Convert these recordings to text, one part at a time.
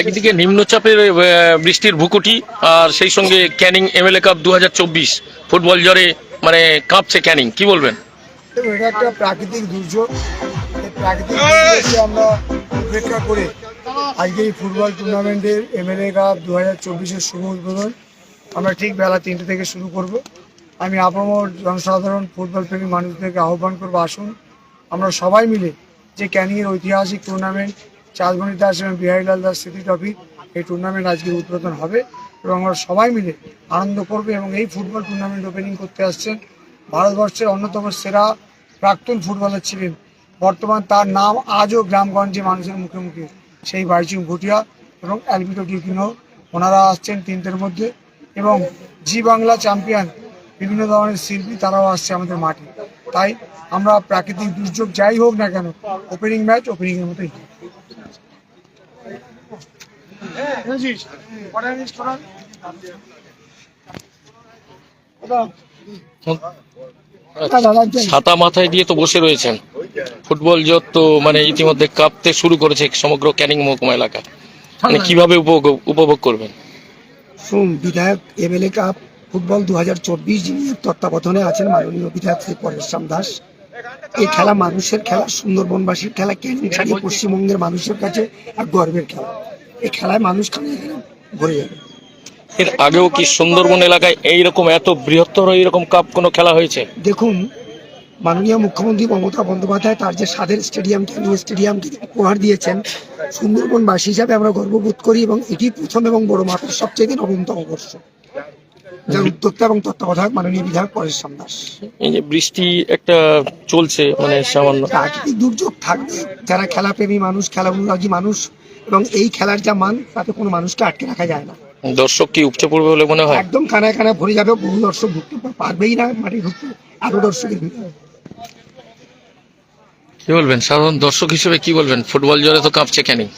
একদিকে নিম্নচাপের বৃষ্টির ভুকুটি আর সেই সঙ্গে ক্যানিং এমএলএ কাপ দু হাজার চব্বিশ। ফুটবল জ্বরে মানে কাঁপছে ক্যানিং। কি বলবেন? এটা একটা প্রাকৃতিক দুর্যোগ। প্রাকৃতিক দুর্যোগকে আমরা উপেক্ষা করে আজকে এই ফুটবল টুর্নামেন্টের এমএলএ কাপ দু হাজার চব্বিশের শুভ উদ্বোধন আমরা ঠিক বেলা তিনটে থেকে শুরু করব। আমি আপামর জনসাধারণ, ফুটবল প্রেমী মানুষদেরকে আহ্বান করব, আসুন। আমরা সবাই মিলে যে ক্যানিংয়ের ঐতিহাসিক টুর্নামেন্ট চাঁদমণি দাস এবং বিহারীলাল দাস স্মৃতি ট্রফি এই টুর্নামেন্ট আজকে উদ্বোধন হবে এবং আমরা সবাই মিলে আনন্দ করবে এবং এই ফুটবল টুর্নামেন্ট ওপেনিং করতে আসছেন ভারতবর্ষের অন্যতম সেরা প্রাক্তন ফুটবলার ছিলেন। বর্তমান তার নাম আজও গ্রামগঞ্জে মানুষের মুখে মুখে। সেই বাইচুং ভুটিয়া এবং অ্যালবিটো ডিউকিনো ওনারা আসছেন তিনটের মধ্যে এবং জি বাংলা চ্যাম্পিয়ন বিভিন্ন ধরনের শিল্পী তারাও আসছে আমাদের মাঠে। তাই আমরা প্রাকৃতিক দুর্যোগ যাই হোক না কেন ওপেনিং ম্যাচ ওপেনিংয়ের মতোই হবে। বুঝেছিস? কটা জিনিস করার? কোথাও? দাদা, লাগছে না। ছাতা মাথায় দিয়ে তো বসে রয়েছেন ফুটবল জোর তো মানে ইতিমধ্যে কাঁপতে শুরু করেছে সমগ্র ক্যানিং মহকুমা এলাকা মানে কীভাবে উপভোগ উপভোগ করবেন সোম বিধায়ক এমএলএ কাপ ফুটবল দু হাজার চব্বিশ যিনি তত্ত্বাবধানে আছেন মাননীয় বিধায়ক শ্রী পরেশরাম দাস। এই খেলা মানুষের খেলা সুন্দরবনবাসীর খেলা ক্যানিং ছাড়িয়ে পশ্চিমবঙ্গের মানুষের কাছে এক গর্বের খেলা। এই খেলায় মানুষ ভরে যাবে। এর আগেও কি সুন্দরবন এলাকায় এইরকম এত বৃহত্তর এইরকম কাপ কোনো খেলা হয়েছে? দেখুন মাননীয় মুখ্যমন্ত্রী মমতা বন্দ্যোপাধ্যায় তার যে স্বাদের স্টেডিয়াম ক্যানিং স্টেডিয়ামকে উপহার দিয়েছেন সুন্দরবনবাসী হিসাবে আমরা গর্ববোধ করি এবং এটি প্রথম এবং বড় মাপের সবচেয়ে নবমতম বর্ষ। যার উদ্যোক্তা এবং তত্ত্বাবধায়ক মাননীয় বিধায়ক পরেশরাম দাস। এই যে বৃষ্টি একটা চলছে মানে সামান্য। প্রাকৃতিক দুর্যোগ থাকবে যারা খেলাপ্রেমী মানুষ খেলা অনুরাগী মানুষ এবং এই খেলার যা মান তাতে কোনো মানুষকে আটকে রাখা যায় না। দর্শক কি উপচে পড়বে বলে মনে হয়? একদম কানায় কানায় ভরে যাবে বহু দর্শক ঢুকতে পারবেই না মাঠে ঢুকতে এত দর্শকের ভিড় কি বলবেন? সাধারণ দর্শক হিসেবে কি বলবেন? ফুটবল জ্বরে তো কাঁপছে ক্যানিং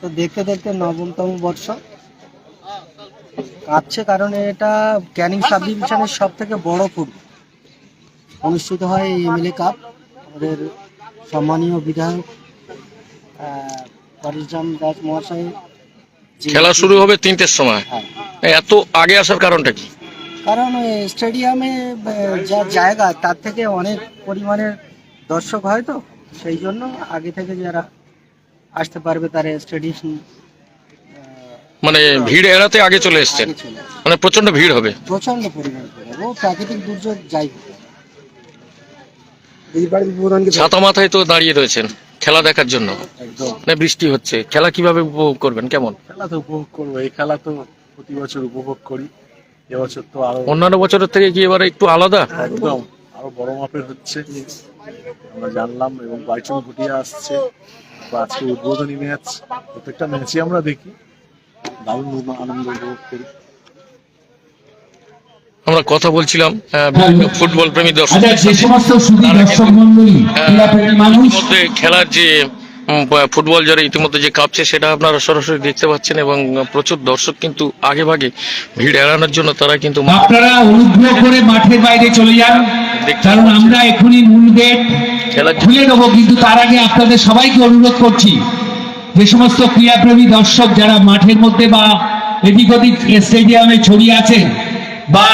তো দেখতে দেখতে নবমতম বর্ষ। কাঁপছে কারণ এটা ক্যানিং সাব ডিভিশনের সব থেকে বড় ফুটবল অনুষ্ঠিত হয় এই এমএলএ কাপ। আমাদের সম্মানীয় বিধায়ক পরেশরাম দাস মহাশয় খেলা শুরু হবে তিনটের সময়। হ্যাঁ। এত আগে আসার কারণটা কি? কারণ স্টেডিয়ামে যা জায়গা তার থেকে অনেক পরিমাণের দর্শক হয় তো সেই জন্য আগে থেকে যারা আসতে পারবে তারা স্টেডিয়াম মানে ভিড় এড়াতে আগে চলে এসছেন। মানে প্রচণ্ড ভিড় হবে। প্রচণ্ড পরিমাণ ও প্রাকৃতিক দুর্যোগ যাই হোক। এইবার উদ্বোধনকে ছাতা মাথায় তো দাঁড়িয়ে রয়েছেন খেলা দেখার জন্য। একদম। মানে বৃষ্টি হচ্ছে। খেলা কীভাবে উপভোগ করবেন? কেমন? খেলা তো উপভোগ করব। এই খেলা তো প্রতি বছর উপভোগ করি। এবছর তো আরও অন্যান্য বছরের থেকে কি এবারে একটু আলাদা? একদম। আরও বড় মাপের হচ্ছে। আমরা জানলাম এবং বাইচুং ভুটিয়া আসছে। আজকে উদ্বোধনী ম্যাচ। প্রত্যেকটা ম্যাচই আমরা দেখি। দারুণ আনন্দ উপভোগ করি। আমরা কথা বলছিলাম ফুটবল প্রেমী দর্শক আচ্ছা যে সমস্ত দর্শক মন্ডলী মানুষ। খেলার যে ফুটবল যারা ইতিমধ্যে যে কাঁপছে সেটা আপনারা সরাসরি দেখতে পাচ্ছেন এবং প্রচুর দর্শক কিন্তু আগে ভাগে ভিড় এড়ানোর জন্য তারা কিন্তু আপনারা অনুগ্রহ করে মাঠের বাইরে চলে যান। কারণ আমরা এখনই মূল গেট খুলে দেবো কিন্তু তার আগে আপনাদের সবাইকে অনুরোধ করছি। যে সমস্ত ক্রীড়াপ্রেমী দর্শক যারা মাঠের মধ্যে বা এদিক ওদিক স্টেডিয়ামে ছড়িয়ে আছেন বা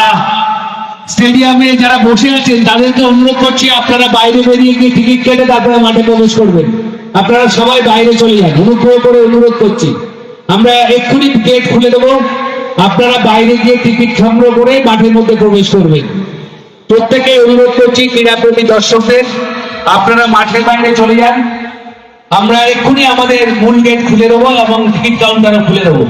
স্টেডিয়ামে যারা বসে আছেন, তাদেরকে অনুরোধ করছি, আপনারা বাইরে বেরিয়ে গিয়ে টিকিট কেটে তারপরে মাঠে প্রবেশ করবেন। আপনারা সবাই বাইরে চলে যান। অনুগ্রহ করে অনুরোধ করছি। আমরা এক্ষুনি গেট খুলে দেবো। আপনারা বাইরে গিয়ে টিকিট সংগ্রহ করে মাঠের মধ্যে প্রবেশ করবেন। প্রত্যেকে অনুরোধ করছি, ক্রীড়াপ্রেমী দর্শকদের, আপনারা মাঠের বাইরে চলে যান। আমরা এক্ষুনি আমাদের মূল গেট খুলে দেবো এবং টিকিট কাউন্টারও খুলে দেবো।